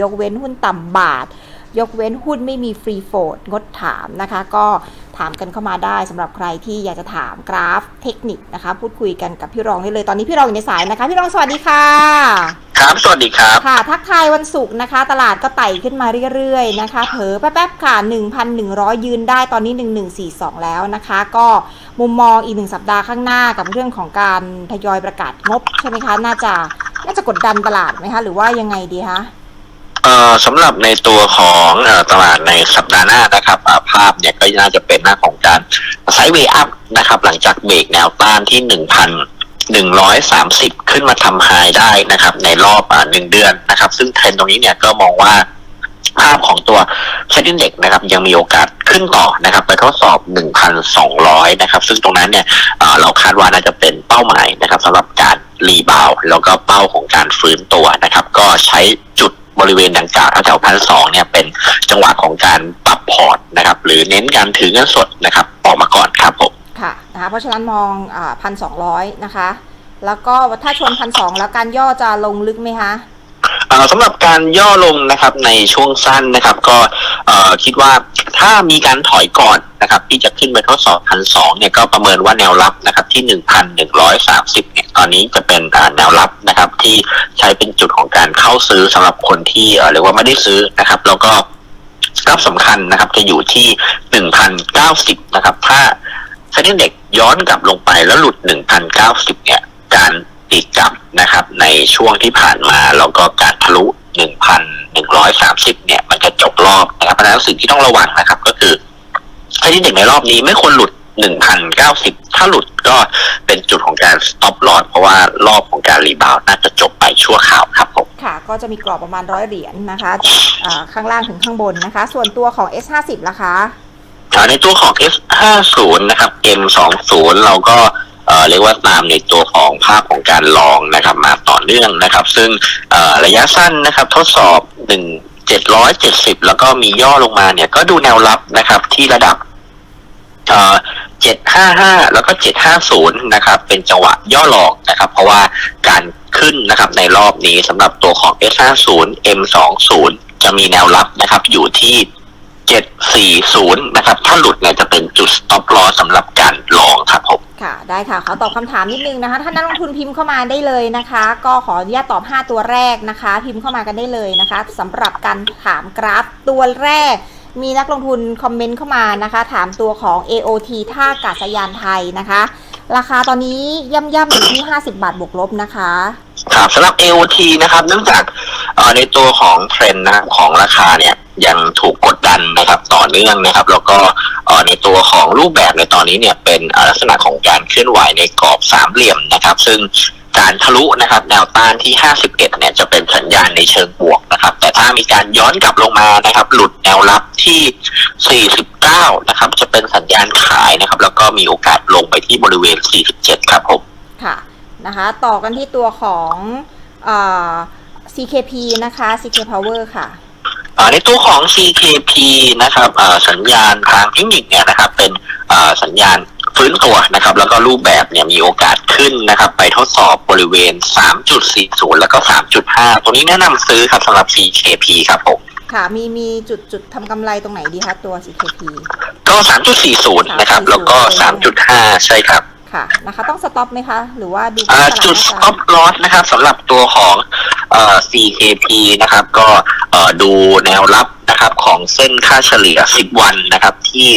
ยกเว้นหุ้นต่ำบาท ยกเว้นหุ้นไม่มีฟรีโฟดงดถามนะคะ ก็ถามกันเข้ามาได้สำหรับใครที่อยากจะถามกราฟเทคนิคนะคะ พูดคุยกันกับพี่รองได้เลยตอนนี้พี่รองอยู่ในสายนะคะ พี่รองสวัสดีค่ะ ครับ สวัสดีครับ ค่ะ ทักทายวันศุกร์นะคะ ตลาดก็ไต่ขึ้นมาเรื่อยๆนะคะ เผลอแป๊บๆค่ะ 1,100 ยืนได้ตอนนี้ 1142 แล้วนะคะ ก็มุมมองอีกหนึ่งสัปดาห์ข้างหน้ากับเรื่องของการทยอยประกาศงบใช่ไหมคะ น่าจะน่าจะกดดันตลาดไหมคะ หรือว่ายังไงดีคะ เอ่อสำหรับในตัวของอตลาดในสัปดาห์หน้านะครับภาพเนี่ยก็น่าจะเป็นหน้าของการไซด์เวย์อัพนะครับ หลังจากเบรกแนวต้านที่หนึ่งพันหนึ่งร้อยสามสิบขึ้นมาทำไฮได้นะครับ ในรอบอ่าหนึ่งเดือนนะครับ ซึ่งเทรนตรงนี้เนี่ยก็มองว่าภาพของตัวเซ็นดิ้เด็กนะครับ ยังมีโอกาสขึ้นต่อนะครับ ไปทดสอบ 1,200 นะครับ ซึ่งตรงนั้นเนี่ยเราคาดว่าน่าจะเป็นเป้าหมายนะครับสำหรับการรีบาวแล้วก็เป้าของการฟื้นตัวนะครับ ก็ใช้จุด บริเวณดังกล่าวแถวพันสองเนี่ยเป็นจังหวะของการปรับพอร์ตนะครับ หรือเน้นการถือเงินสดนะครับ ออกมาก่อนครับผมค่ะนะคะเพราะฉะนั้นมองพันสองร้อยนะคะ แล้วก็ถ้าชนพันสองแล้วการย่อจะลงลึกไหมคะเอ่อสำหรับการย่อลงนะครับในช่วงสั้นนะครับ ก็เอ่อคิดว่า ถ้ามีการถอยก่อนนะครับที่จะขึ้นไปทดสอบพันสองเนี่ยก็ประเมินว่าแนวรับนะครับที่หนึ่งพันหนึ่งร้อยสามสิบเนี่ยตอนนี้จะเป็นแนวรับนะครับที่ใช้เป็นจุดของการเข้าซื้อสำหรับคนที่เอ่อเรียกว่าไม่ได้ซื้อนะครับแล้วก็รับสำคัญนะครับจะอยู่ที่หนึ่งพันเก้าสิบนะครับถ้าเซ็นเด็กย้อนกลับลงไปแล้วหลุดหนึ่งพันเก้าสิบเนี่ยการตีกลับนะครับในช่วงที่ผ่านมาแล้วก็การทะลุ 1,130 เนี่ย มันจะจบร อบนะครับเพราะฉะนั้นสิ่งที่ต้องระวังนะครับ ก็คือไอ้ที่หนึ่งในรอบนี้ไม่ควรหลุด1,090ถ้าหลุดก็เป็นจุดของการ stop loss เพราะว่ารอบของการรีบาวด์น่าจะจบไปชั่วคราวครับผมค่ะ ก็จะมีกรอบประมาณร้อยเหรียญนะคะจากอ่าข้างล่างถึงข้างบนนะคะ ส่วนตัวของ S50 ล่ะคะอ่าในตัวของ S50 นะครับ M20 เราก็เอ่อเรียกว่าตามในตัวของภาพของการลองนะครับ มาต่อเนื่องนะครับ ซึ่งเอ่อระยะสั้นนะครับ ทดสอบ1 770 แล้วก็มีย่อลงมาเนี่ย ก็ดูแนวรับนะครับ ที่ระดับเอ่อ755แล้วก็750นย์นะครับ เป็นจังหวะย่อหลองนะครับ เพราะว่าการขึ้นนะครับในรอบนี้สำหรับตัวของ S50 M20 จะมีแนวรับนะครับ อยู่ที่740นะครับ ถ้าหลุดเนี่ยจะเป็นจุด stop loss สำหรับการลองครับผม ค่ะได้ค่ะขอตอบคำถามนิดนึงนะคะ ถ้านักลงทุนพิมพ์เข้ามาได้เลยนะคะ ก็ขออนุญาตตอบ 5 ตัวแรกนะคะ พิมพ์เข้ามากันได้เลยนะคะสำหรับการถามกราฟตัวแรก มีนักลงทุนคอมเมนต์เข้ามานะคะ ถามตัวของ AOT ท่าอากาศยานไทยนะคะ ราคาตอนนี้ย่ำๆอยู่ที่ 50 บาทบวกลบนะคะ ครับสำหรับ AOT นะครับเนื่องจาก ในตัวของเทรนด์นะครับของราคาเนี่ยยังถูกกดดันนะครับต่อเนื่องนะครับ แล้วก็ในตัวของรูปแบบในตอนนี้เนี่ยเป็นลักษณะของการเคลื่อนไหวในกรอบสามเหลี่ยมนะครับ ซึ่งการทะลุนะครับแนวต้านที่ 51 เนี่ยจะเป็นสัญญาณในเชิงบวกนะครับ แต่ถ้ามีการย้อนกลับลงมานะครับ หลุดแนวรับที่ 49 นะครับ จะเป็นสัญญาณขายนะครับ แล้วก็มีโอกาสลงไปที่บริเวณ 47 ครับผม ค่ะนะคะ ต่อกันที่ตัวของอ CKP นะคะ CK Power ค่ะอ่าในตัวของ CKP นะครับอ่าสัญญาณทางเทคนิคเนี่ยนะครับ เป็นอ่าสัญญาณฟื้นตัวนะครับ แล้วก็รูปแบบเนี่ยมีโอกาสขึ้นนะครับ ไปทดสอบบริเวณ 3.40 แล้วก็ 3.5 ตัวนี้แนะนำซื้อครับสำหรับ CKP ครับผมค่ะมีมีจุดจุดทำกำไรตรงไหนดีคะตัว CKP ก็ 3.40 นะครับ แล้วก็ 3.5 ใช่ครับ ค่ะนะคะต้องสต็อปไหมคะ หรือว่าดูอ่าตลาจุดหน้า stop loss นะครับสำหรับตัวของเอ่อ CKP นะครับ ก็เอ่อดูแนวรับนะครับของเส้นค่าเฉลี่ย 10 วันนะครับที่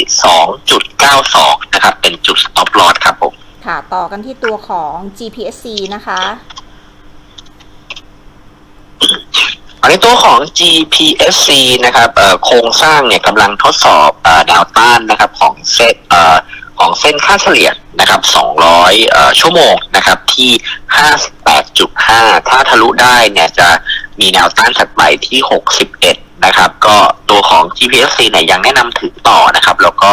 2.92 นะครับ เป็นจุด stop loss ครับผม ค่ะ ต่อกันที่ตัวของ GPSC นะคะ อันนี้ตัวของ GPSC นะครับเอ่อโครงสร้างเนี่ยกำลังทดสอบเอ่อแนวต้านนะครับของเส้นเอ่อ ของเส้นค่าเฉลี่ยนะครับ 200เอ่อชั่วโมงนะครับที่ 58.5 ถ้าทะลุได้เนี่ยจะมีแนวต้านถัดไปที่ 61 นะครับ ก็ตัวของ GPSC เนี่ยยังแนะนำถือต่อนะครับ แล้วก็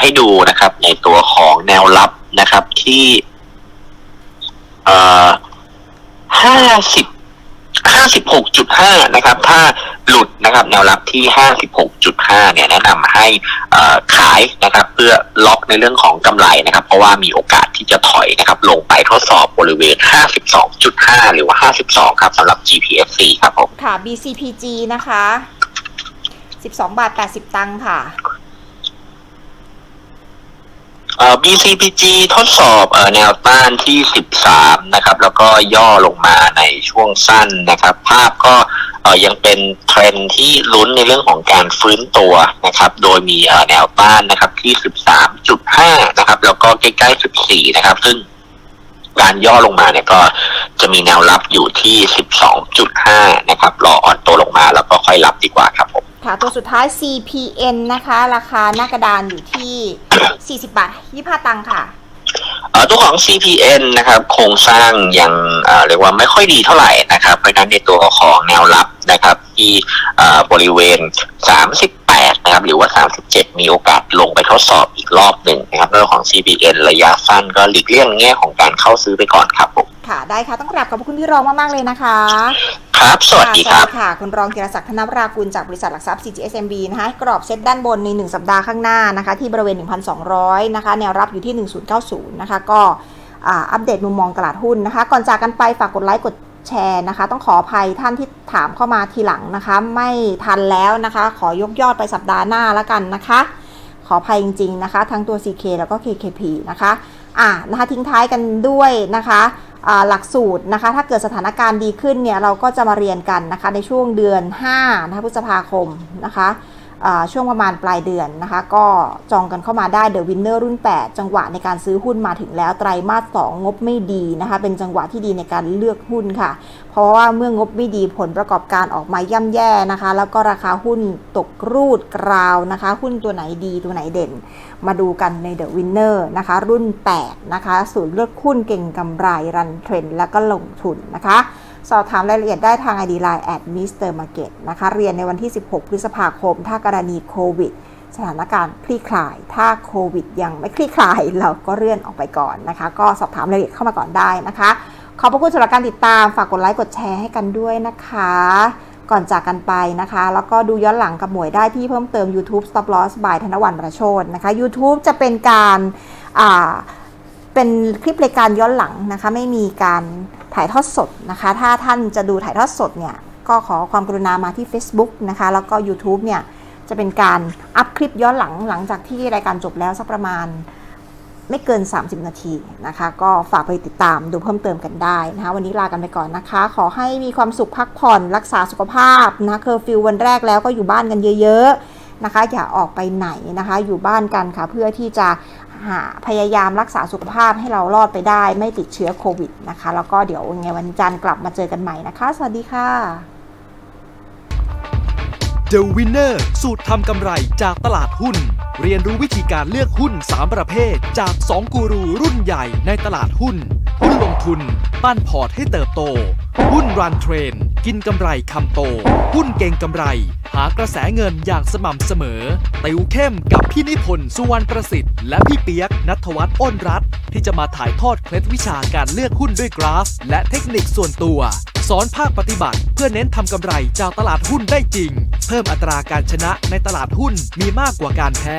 ให้ดูนะครับในตัวของแนวรับนะครับที่ 50 56.5 นะครับ ถ้าหลุดนะครับแนวรับที่ 56.5 เนี่ยแนะนำให้ขายนะครับ เพื่อล็อกในเรื่องของกำไรนะครับ เพราะว่ามีโอกาสที่จะถอยนะครับ ลงไปทดสอบบริเวณ 52.5 หรือว่า 52 ครับสำหรับ GPFC ครับผม ค่ะ BCPG นะคะ 12 บาท 80 ตังค์ค่ะ BCPG ทดสอบแนวต้านที่ 13 นะครับ แล้วก็ย่อลงมาในช่วงสั้นนะครับ ภาพก็ยังเป็นเทรนที่ลุ้นในเรื่องของการฟื้นตัวนะครับ โดยมีแนวต้านนะครับที่ 13.5 นะครับ แล้วก็ใกล้ๆ 14 นะครับ ซึ่ง การย่อลงมาเนี่ยก็จะมีแนวรับอยู่ที่ 12.5 นะครับ รออ่อนตัวลงมาแล้วก็ค่อยรับดีกว่าครับผม ค่ะ ตัวสุดท้าย CPN นะคะ ราคาหน้ากระดานอยู่ที่ 40 บาท 25 ตังค์ค่ะเอ่อตัวของ CPN นะครับ โครงสร้างยังเอ่อเรียกว่าไม่ค่อยดีเท่าไหร่นะครับ เพราะฉะนั้นในตัวของแนวรับนะครับ ที่เอ่อบริเวณ38 นะครับ หรือว่า 37 มีโอกาสลงไปทดสอบอีกรอบหนึ่งนะครับเรื่องของ CPN ระยะสั้นก็หลีกเลี่ยงแง่ของการเข้าซื้อไปก่อนครับผมค่ะได้ค่ะต้องกราบขอบพระคุณพี่รองมาก ๆ เลยนะคะ ครับ สวัสดีครับะค่ะ คุณรองกิรศักดิ์ธนวรากุลจากบริษัทหลักทรัพย์ CGSMB นะคะ กรอบเซตด้านบนใน 1 สัปดาห์ข้างหน้านะคะ ที่บริเวณ 1,200 นะคะ แนวรับอยู่ที่ 1090 นะคะ ก็อ่าอัปเดตมุมมองตลาดหุ้นนะคะ ก่อนจากกันไปฝากกดไลค์กด แชร์นะคะ ต้องขออภัยท่านที่ถามเข้ามาทีหลังนะคะ ไม่ทันแล้วนะคะ ขอยกยอดไปสัปดาห์หน้าแล้วกันนะคะ ขออภัยจริง ๆนะคะ ทั้งตัว CK แล้วก็ KKP นะคะอะนะคะทิ้งท้ายกันด้วยนะคะหลักสูตรนะคะ ถ้าเกิดสถานการณ์ดีขึ้นเนี่ยเราก็จะมาเรียนกันนะคะในช่วงเดือน5นะคะพฤษภาคมนะคะ ช่วงประมาณปลายเดือนนะคะ ก็จองกันเข้ามาได้เดอะวินเนอร์รุ่น 8 จังหวะในการซื้อหุ้นมาถึงแล้ว ไตรมาส 2 งบไม่ดีนะคะ เป็นจังหวะที่ดีในการเลือกหุ้นค่ะ เพราะว่าเมื่องบไม่ดีผลประกอบการออกมาย่ำแย่นะคะ แล้วก็ราคาหุ้นตกรูดกราวนะคะ หุ้นตัวไหนดีตัวไหนเด่น มาดูกันใน The Winner นะคะ รุ่น 8 นะคะศูนย์เลือกหุ้นเก่งกำไรรันเทรนแล้วก็ลงทุนนะคะ สอบถามรายละเอียดได้ทาง ID Line at Mr. Market นะคะ เรียนในวันที่ 16 พฤษภาคม ถ้ากรณีโควิด สถานการณ์คลี่คลาย ถ้าโควิดยังไม่คลี่คลาย เราก็เลื่อนออกไปก่อนนะคะ ก็สอบถามรายละเอียดเข้ามาก่อนได้นะคะ ขอบพระคุณสำหรับการติดตาม ฝากกดไลค์ กดแชร์ให้กันด้วยนะคะ ก่อนจากกันไปนะคะ แล้วก็ดูย้อนหลังกับหมวยได้ที่เพิ่มเติม YouTube Stop Loss by ธนวันประโชนนะคะ YouTube จะเป็นการอ่า เป็นคลิปรายการย้อนหลังนะคะ ไม่มีการถ่ายทอดสดนะคะ ถ้าท่านจะดูถ่ายทอดสดเนี่ยก็ขอความกรุณามาที่ Facebook นะคะ แล้วก็ YouTube เนี่ยจะเป็นการอัพคลิปย้อนหลังหลังจากที่รายการจบแล้วสักประมาณไม่เกิน 30 นาทีนะคะ ก็ฝากไปติดตามดูเพิ่มเติมกันได้นะคะ วันนี้ลากันไปก่อนนะคะ ขอให้มีความสุขพักผ่อนรักษาสุขภาพนะเคอร์ฟิววันแรกแล้วก็อยู่บ้านกันเยอะ ๆ นะคะ อย่าออกไปไหนนะคะ อยู่บ้านกันค่ะเพื่อที่จะ หาพยายามรักษาสุขภาพให้เรารอดไปได้ ไม่ติดเชื้อโควิดนะคะ แล้วก็เดี๋ยวไงวันจันทร์กลับมาเจอกันใหม่นะคะ สวัสดีค่ะ The Winner สูตรทำกำไรจากตลาดหุ้น เรียนรู้วิธีการเลือกหุ้น 3 ประเภท จาก 2 กูรูรุ่นใหญ่ในตลาดหุ้น หุ้นลงทุน ปั้นพอร์ตให้เติบโต หุ้นรันเทรน กินกำไรคำโต หุ้นเก่งกำไร หากระแสเงินอย่างสม่ำเสมอ ติวเข้มกับพี่นิพนธ์สุวรรณประสิทธิ์ และพี่เปียกนัทวัฒน์อ้นรัตที่จะมาถ่ายทอดเคล็ดวิชาการเลือกหุ้นด้วยกราฟ และเทคนิคส่วนตัว สอนภาคปฏิบัติ เพื่อเน้นทำกำไรจากตลาดหุ้นได้จริง เพิ่มอัตราการชนะในตลาดหุ้นมีมากกว่าการแพ้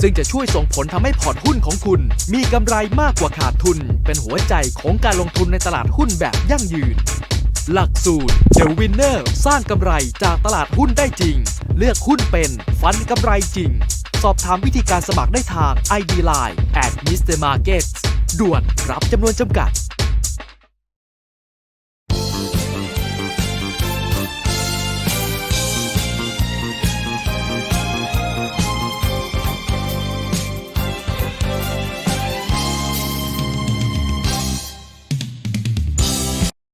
ซึ่งจะช่วยส่งผลทำให้พอร์ตหุ้นของคุณ มีกำไรมากกว่าขาดทุน เป็นหัวใจของการลงทุนในตลาดหุ้นแบบยั่งยืน หลักสูตร The Winner สร้างกำไรจากตลาดหุ้นได้จริง เลือกหุ้นเป็นฟันกำไรจริง สอบถามวิธีการสมัครได้ทาง ID Line at Mr. Markets ด่วนรับจำนวนจำกัด